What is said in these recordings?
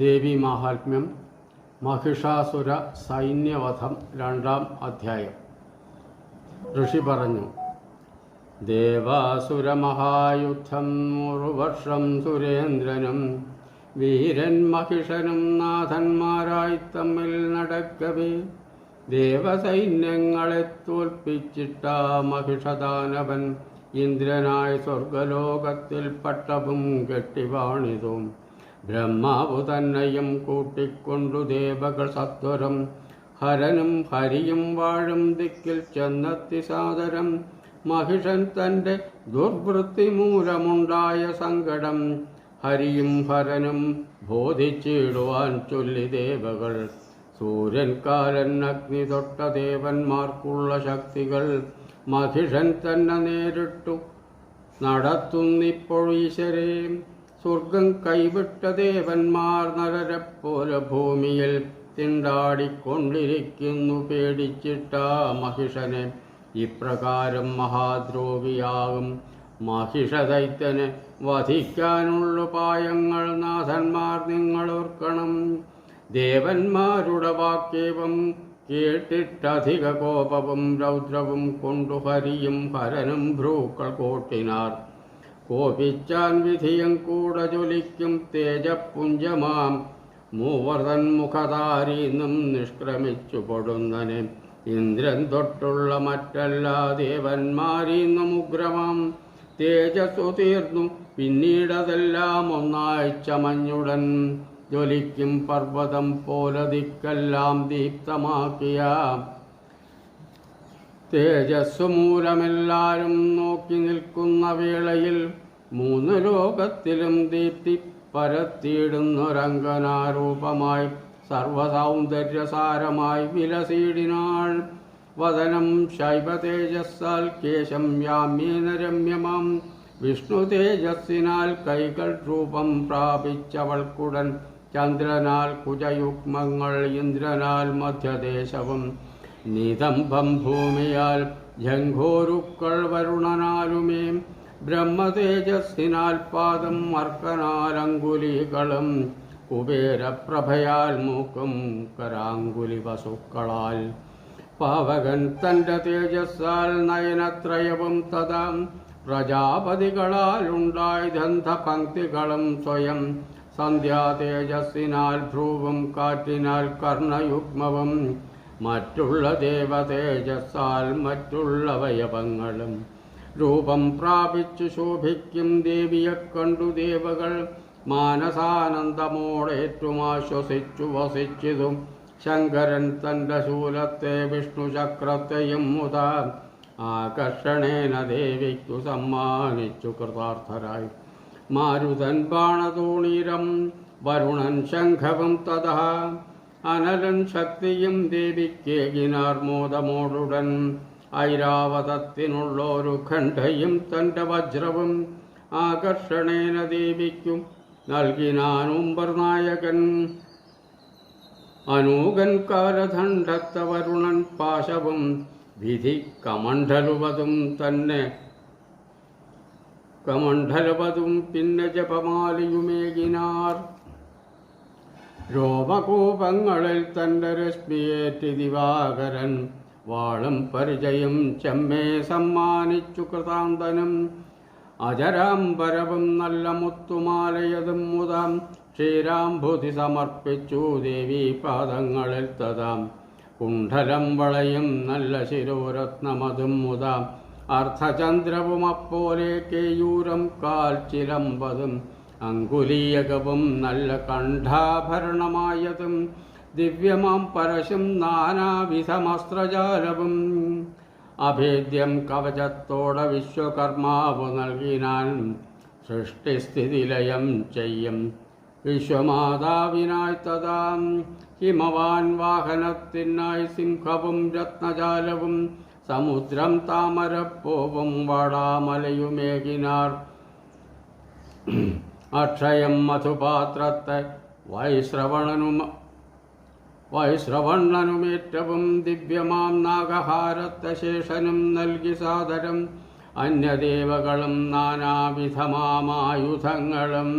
ദേവി മാഹാത്മ്യം മഹിഷാസുര സൈന്യവധം രണ്ടാം അധ്യായം. ഋഷി പറഞ്ഞു ദേവാസുരമഹായുദ്ധം വർഷം സുരേന്ദ്രനും വീരൻ മഹിഷനും നാഥന്മാരായി തമ്മിൽ നടക്കവേ. ദേവസൈന്യങ്ങളെ തോൽപ്പിച്ചിട്ട മഹിഷദാനവൻ ഇന്ദ്രനായ സ്വർഗലോകത്തിൽ പട്ടവും കെട്ടിവാണിതും. ബ്രഹ്മാവു തന്നെയും കൂട്ടിക്കൊണ്ടു ദേവകൾ സത്വരം. ഹരനും ഹരിയും വാഴും ദിക്കിൽ ചെന്നെത്തി സാദരം. മഹിഷൻ തന്റെ ദുർവൃത്തി മൂലമുണ്ടായ സങ്കടം. ഹരിയും ഹരനും ബോധിച്ചിടുവാൻ ചൊല്ലി ദേവകൾ. സൂര്യൻ കാലൻ അഗ്നി തൊട്ട ദേവന്മാർക്കുള്ള ശക്തികൾ മഹിഷൻ തന്നെ നേരിട്ടു നടത്തുന്നിപ്പൊഴീശ്വരേ സ്വർഗം കൈവിട്ട ദേവന്മാർ നരരെപ്പോലെ ഭൂമിയിൽ തിണ്ടാടിക്കൊണ്ടിരിക്കുന്നു പേടിച്ചിട്ട മഹിഷനെ. ഇപ്രകാരം മഹാദ്രോഹിയാകും മഹിഷദൈത്യനെ വധിക്കാനുള്ള പായങ്ങൾ നാഥന്മാർ നിങ്ങൾ ഓർക്കണം. ദേവന്മാരുടെ വാക്യവും കേട്ടിട്ടധിക കോപവും രൗദ്രവും കൊണ്ടു ഹരിയും ഹരനും ഭ്രൂക്കൾ കോട്ടിനാർ. കോപിച്ചാൻ വിധിയും കൂടെ ജ്വലിക്കും തേജപ്പുഞ്ചമാം മൂവർതൻ മുഖധാരീന്നും നിഷ്ക്രമിച്ചു പൊടുന്നനെ. ഇന്ദ്രൻ തൊട്ടുള്ള മറ്റെല്ലാ ദേവന്മാരീന്നും ഉഗ്രമാം. തേജസ്സു തീർന്നു. പിന്നീടതെല്ലാം ഒന്നായി ചമഞ്ഞുടൻ. ജ്വലിക്കും പർവതം പോലെ ദിക്കെല്ലാം ദീപ്തമാക്കിയ തേജസ്സു മൂലമെല്ലാരും നോക്കി നിൽക്കുന്ന വേളയിൽ മൂന്ന് ലോകത്തിലും ദീപ്തി പരത്തിയിടുന്നൊരംഗനാരൂപമായി സർവസൗന്ദര്യസാരമായി വിലസീടിനാൾ വദനം ശൈവ തേജസ്സാൽ കേശം യാമ്യേന രമ്യമാം. വിഷ്ണു തേജസ്സിനാൽ കൈകൾ രൂപം പ്രാപിച്ചവൾക്കുടൻ ചന്ദ്രനാൽ കുജയുഗ്മങ്ങൾ ഇന്ദ്രനാൽ മധ്യദേശവും. നിതംബം ഭൂമിയാൽ ജംഘോരുക്കൾ വരുണനാലുമേം. ബ്രഹ്മതേജസ്സിനാൽ പാദം അർക്കനാലങ്കുലികളും കുബേരപ്രഭയാൽ മൂക്കും കരാങ്കുലി വസുക്കളാൽ പാവകൻ തന്റെ തേജസ്സാൽ നയനത്രയവും തഥാ. പ്രജാപതികളാൽ ഉണ്ടായി ദന്തപങ്ക്തികളും സ്വയം. സന്ധ്യാതേജസ്സിനാൽ ധ്രുവം കാറ്റിനാൽ കർണയുഗ്മവും. മറ്റുള്ള ദേവതേജസ്സാൽ മറ്റുള്ളവയവങ്ങളും. രൂപം പ്രാപിച്ചു ശോഭിക്കും ദേവിയെ കണ്ടു ദേവകൾ. മാനസാനന്ദമോടേറ്റുമാശ്വസിച്ചു വസിച്ചതും. ശങ്കരൻ തന്റെ ശൂലത്തെ വിഷ്ണു മുത ആകർഷണേന ദേവിക്കു സമ്മാനിച്ചു കൃതാർത്ഥരായി. മാരുതൻ ബാണതൂണീരം വരുണൻ ശംഖവും തഥ. അനലൻ ശക്തിയും ദേവിക്കേകിനാർ മോദമോടുടൻ ഐരാവതത്തിനുള്ളൊരു ഖണ്ഡയും തന്റെ വജ്രവും ആകർഷണേന ദേവിക്കും നൽകിനാനുംബർ നായകൻ. അനൂകൻ കാലദണ്ഡത്ത വരുണൻ പാശവും വിധി കമണ്ഡലുവതും തന്നെ കമണ്ഡലവതും പിന്നെ ജപമാലിയുമേകിനാർ. രോമകൂപങ്ങളിൽ തന്റെ രശ്മിയേറ്റി ദിവാകരൻ വാളും പരിചയം ചെമ്മേ സമ്മാനിച്ചു കൃതാന്തനും. അജരാംബരവും നല്ല മുത്തുമാലയതും മുതാം ക്ഷീരാംഭുതി സമർപ്പിച്ചു ദേവി പാദങ്ങളിൽ തതാം. കുണ്ഠലം വളയും നല്ല ശിരോരത്നമതും മുതാം അർദ്ധചന്ദ്രവും അപ്പോലെ കേയൂരം കാൽ ചിലമ്പതും അങ്കുലീയകവും നല്ല കണ്ഠാഭരണമായതും ദിവ്യമാം പരശും നാനാവിധമസ്ത്രജാലവും. അഭേദ്യം കവചത്തോടെ വിശ്വകർമാവ് നൽകിനാൻ സൃഷ്ടിസ്ഥിതിലയം ചെയ്യും. വിശ്വമാതാവിനായി തഥാം ഹിമവാൻ വാഹനത്തിനായി സിംഹവും രത്നജാലവും സമുദ്രം താമരപ്പൂവും വാടാമലയുമേകിനാർ. അക്ഷയം മധുപാത്രത്തെ വൈശ്രവണനു വൈശ്രവണ്ണനുമേറ്റവും ദിവ്യമാം നാഗഹാരത്തെ ശേഷനും നൽകി സാദരം. അന്യദേവകളും നാനാവിധമാമായുധങ്ങളും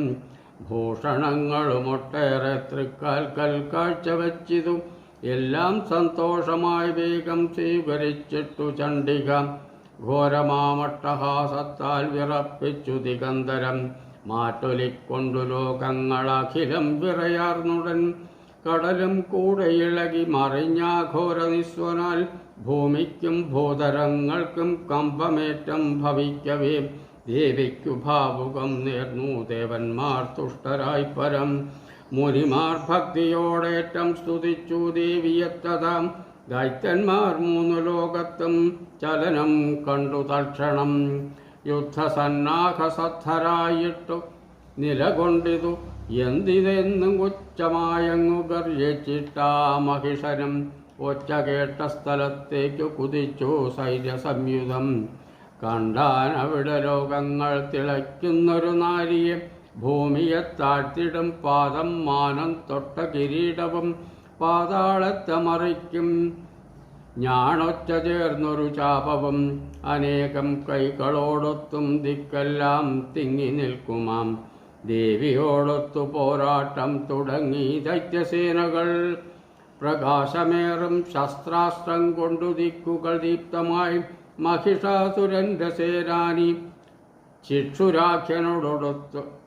ഭൂഷണങ്ങളുമൊട്ടേറെ തൃക്കാൽക്കൽ കാഴ്ചവച്ചിതു. എല്ലാം സന്തോഷമായി വേഗം സ്വീകരിച്ചിട്ടു ചണ്ഡിക. ഘോരമാമട്ടഹാസത്താൽ വിറപ്പിച്ചു ദിഗന്ധരം. മാറ്റൊലിക്കൊണ്ടു ലോകങ്ങളഖിലം വിറയാർന്നുടൻ. കടലും കൂടെ ഇളകി മറിഞ്ഞാഘോരനിസ്വനാൽ ഭൂമിക്കും ഭൂതരങ്ങൾക്കും കമ്പമേറ്റം ഭവിക്കവേ. ദേവിക്കു ഭാവുകം നേർന്നു ദേവന്മാർ തുഷ്ടരായി പരം. മുനിമാർ ഭക്തിയോടേറ്റം സ്തുതിച്ചു ദേവിയെത്തതാം. ദൈത്യന്മാർ മൂന്നു ലോകത്തും ചലനം കണ്ടു തൽക്ഷണം. യുദ്ധസന്നാഹസദ്ധരായിട്ടു നിലകൊണ്ടിതു. എന്തിനെന്നും ഉച്ചമായങ്ങു ഗർജിച്ചിട്ടാ മഹിഷനും ഒച്ച കേട്ട സ്ഥലത്തേക്കു കുതിച്ചു സൈര്യസംയുധം കണ്ടാൻ അവിടെ ലോകങ്ങൾ തിളയ്ക്കുന്നൊരു നാരിയെ ഭൂമിയെ താഴ്ത്തിടും പാദം മാനം തൊട്ട കിരീടവും പാതാളത്തെ മറിക്കും ഞാണൊച്ച ചേർന്നൊരു ചാപവും അനേകം കൈകളോടൊത്തും ദിക്കെല്ലാം തിങ്ങി നിൽക്കുമാം. ദേവിയോടൊത്തു പോരാട്ടം തുടങ്ങി ദൈത്യസേനകൾ. പ്രകാശമേറും ശസ്ത്രാസ്ത്രം കൊണ്ടു ദിക്കുകൾ ദീപ്തമായി മഹിഷാസുരന്റെ സേനാനി. ശിക്ഷുരാഖ്യനോടൊത്തു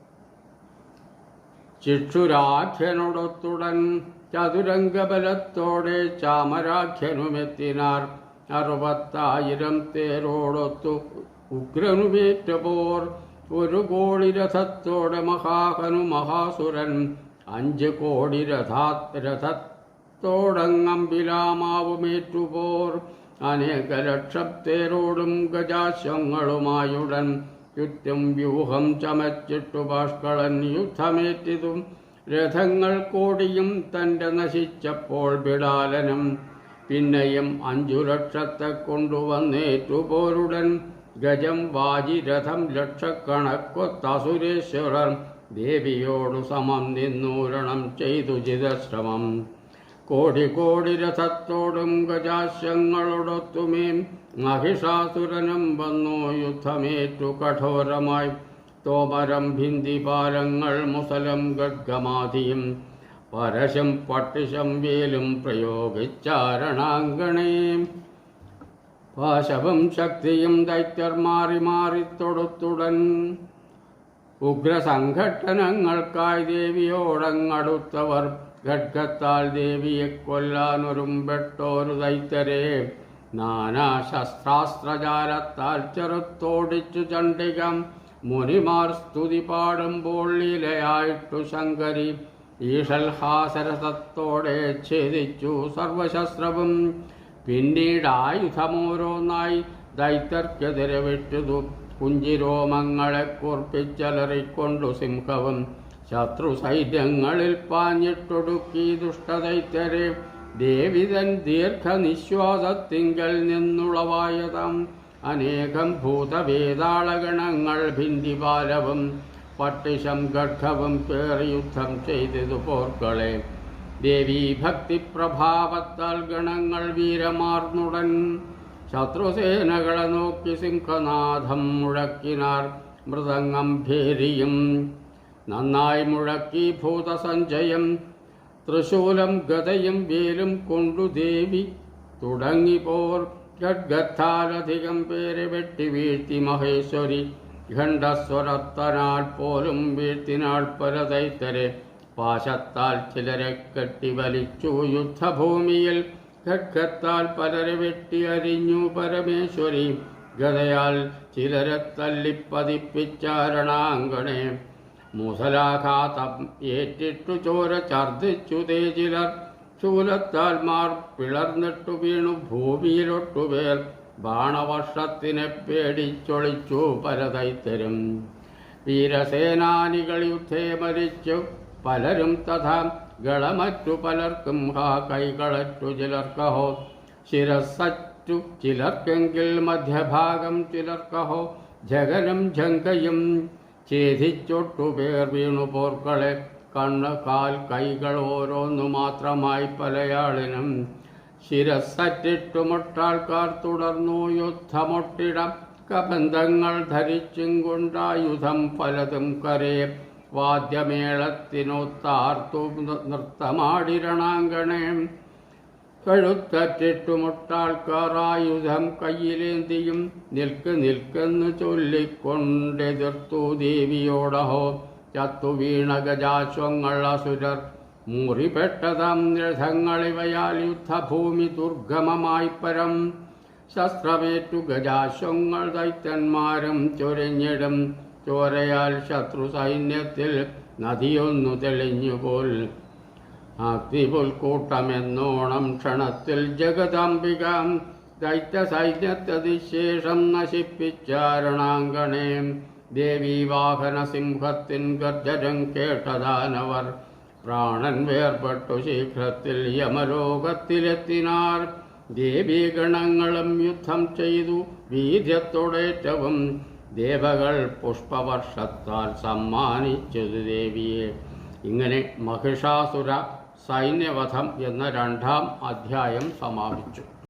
ശിക്ഷുരാഖ്യനോടൊത്തുടൻ ചതുരംഗബലത്തോടെ ചാമരാഖ്യനുമെത്തിനാർ. അറുപത്തായിരം തേരോടൊത്തു ഉഗ്രനുമേറ്റ പോർ ഒരു കോടി രഥത്തോടെ മഹാഹനു മഹാസുരൻ. അഞ്ച് കോടി രഥാ രഥത്തോടങ്ങമ്പിലാമാവുമേറ്റുപോർ. അനേക ലക്ഷത്തേരോടും ഗജാശ്വങ്ങളുമായുടൻ. ചുറ്റും വ്യൂഹം ചമച്ചിട്ടു ഭാഷ്കളൻ യുദ്ധമേറ്റിതും. രഥങ്ങൾ കോടിയും തന്റെ നശിച്ചപ്പോൾ ബിടാലനും പിന്നെയും അഞ്ചു ലക്ഷത്തെ കൊണ്ടുവന്നേറ്റു പോരുടൻ. ഗജം വാജി രഥം ലക്ഷക്കണക്കൊത്തസുരേശ്വരർ ദേവിയോടു സമം നിന്നൂരണം ചെയ്തു ചിതശ്രമം. കോടി കോടി രഥത്തോടും ഗജാശ്വങ്ങളോടൊത്തുമേ മഹിഷാസുരനും വന്നു യുദ്ധമേറ്റു കഠോരമായി. തോമരം ഭിന്ദിപാലങ്ങൾ മുസലം ഗഡ്ഗമാധിയും പരശം പട്ടിശം വേലും പ്രയോഗിച്ചാരണാങ്കണേ. പാശവും ശക്തിയും ദൈത്യർ മാറി മാറി തൊടുത്തുടൻ. ഉഗ്രസംഘട്ടനങ്ങൾക്കായി ദേവിയോടങ്ങടുത്തവർ ഖഡ്ഗത്താൽ ദേവിയെ കൊല്ലാനൊരുമ്പെട്ടോരു ദൈത്യരെ. നാനാശസ്ത്രാസ്ത്രജാലത്താൽ ചെറുത്തോടിച്ചു ചണ്ഡികം. മുനിമാർ സ്തുതി പാടുമ്പോൾ ലീലയായിട്ടു ശങ്കരി. ഈഷൽഹാസരസത്തോടെ ഛേദിച്ചു സർവശസ്ത്രവും. പിന്നീട് ആയുധമോരോന്നായി ദൈത്യർക്കെതിരെ വിട്ടതു. കുഞ്ചിരോമങ്ങളെ കുർപ്പിച്ചലറിക്കൊണ്ടു സിംഹവും. ശത്രു സൈന്യങ്ങളിൽ പാഞ്ഞിട്ടൊടുക്കി ദുഷ്ടദൈത്യരെ. ദേവിതൻ ദീർഘനിശ്വാസത്തിങ്കൽ നിന്നുളവായതാം. അനേകം ഭൂതവേതാളഗണങ്ങൾ ഭിന്തിപാലവും പട്ടിശം ഗർഭവും പേറി യുദ്ധം ചെയ്തതു പോർക്കളെ. ദേവീ ഭക്തിപ്രഭാവത്താൽ ഗണങ്ങൾ വീരമാർന്നുടൻ. ശത്രുസേനകളെ നോക്കി സിംഹനാഥം മുഴക്കിനാർ മൃദംഗം ഭേരിയും. നന്നായി മുഴക്കി ഭൂതസഞ്ചയം. തൃശൂലം ഗതയും വേലും കൊണ്ടു ദേവി. തുടങ്ങിപ്പോർ ഗഡ്ഗത്താലധികം പേരെ വെട്ടി വീഴ്ത്തി മഹേശ്വരി. ഖണ്ഡസ്വരത്തനാൽ പോലും വീഴ്ത്തിനാൾ പരദൈത്തരെ പാശത്താൽ ചിലരെ കെട്ടി വലിച്ചു യുദ്ധഭൂമിയിൽ. ഖഡ്ഗത്താൽ പലരെ വെട്ടി അരിഞ്ഞു പരമേശ്വരി. ഗതയാൽ ചിലരെ തല്ലിപ്പതിപ്പിച്ചാരണാങ്കണേ മുസലാഘാതം ഏറ്റിട്ടു ചോര ഛർദ്ദിച്ചു തേ ചിലർ ശൂലത്താൽ മാർ പിളർന്നിട്ടു വീണു ഭൂമിയിലൊട്ടുപേർ ബാണവർഷത്തിനെ പേടിച്ചൊളിച്ചു പരതൈത്തരും വീരസേനാനികൾ യുദ്ധേ മരിച്ചു. പലരും തഥാ ഗളമറ്റു പലർക്കും ഹാ കൈകളറ്റു ചിലർക്കഹോ. ശിരസറ്റു ചിലർക്കെങ്കിൽ മധ്യഭാഗം ചിലർക്കഹോ. ജഗനും ജങ്കയും ഛേദിച്ചൊട്ടു പേർ വീണു പോർക്കളെ. കണ്ണ് കാൽ കൈകൾ ഓരോന്നു മാത്രമായി പലയാളിനും. ശിരസറ്റിട്ടുമൊട്ടാൾക്കാർ തുടർന്നു യുദ്ധമൊട്ടിടം. കബന്ധങ്ങൾ ധരിച്ചും കൊണ്ടായുധം പലതും കരേ വാദ്യമേളത്തിനൊത്താർത്തു നൃത്തമാടിരണാങ്കണേ. കഴുത്തറ്റിട്ടുമുട്ടാൾക്കാർ ആയുധം കയ്യിലേന്തിയും നിൽക്ക് നിൽക്കെന്ന് ചൊല്ലിക്കൊണ്ടെതിർത്തു ദേവിയോടഹോ. ചത്തു വീണ ഗജാശ്വങ്ങൾ അസുരർ മുറിപ്പെട്ടതം രഥങ്ങളിവയാൽ യുദ്ധഭൂമി ദുർഗമമായി പരം. ശസ്ത്രമേറ്റു ഗജാശ്വങ്ങൾ ദൈത്യന്മാരും ചൊരിഞ്ഞിടും. ചോരയാൽ ശത്രു സൈന്യത്തിൽ നദിയൊന്നു തെളിഞ്ഞുപോൽ അഗ്നിപുൽക്കൂട്ടമെന്നോണം ക്ഷണത്തിൽ ജഗദാംബികാം ദൈത്യ സൈന്യത്തതിശേഷം നശിപ്പിച്ചാരണാങ്കണേ. ദേവി വാഹനസിംഹത്തിൻ ഗർജനം കേട്ടതാനവർ പ്രാണൻ വേർപെട്ടു ശീഘ്രത്തിൽ യമലോകത്തിലെത്തിനാർ ദേവീഗണങ്ങളും യുദ്ധം ചെയ്തു വീര്യത്തോടേറ്റവും ദേവകൾ പുഷ്പവർഷത്താൽ സമ്മാനിച്ചതു ദേവിയെ. ഇങ്ങനെ മഹിഷാസുര സൈന്യവധം എന്ന രണ്ടാം അധ്യായം സമാപിച്ചു.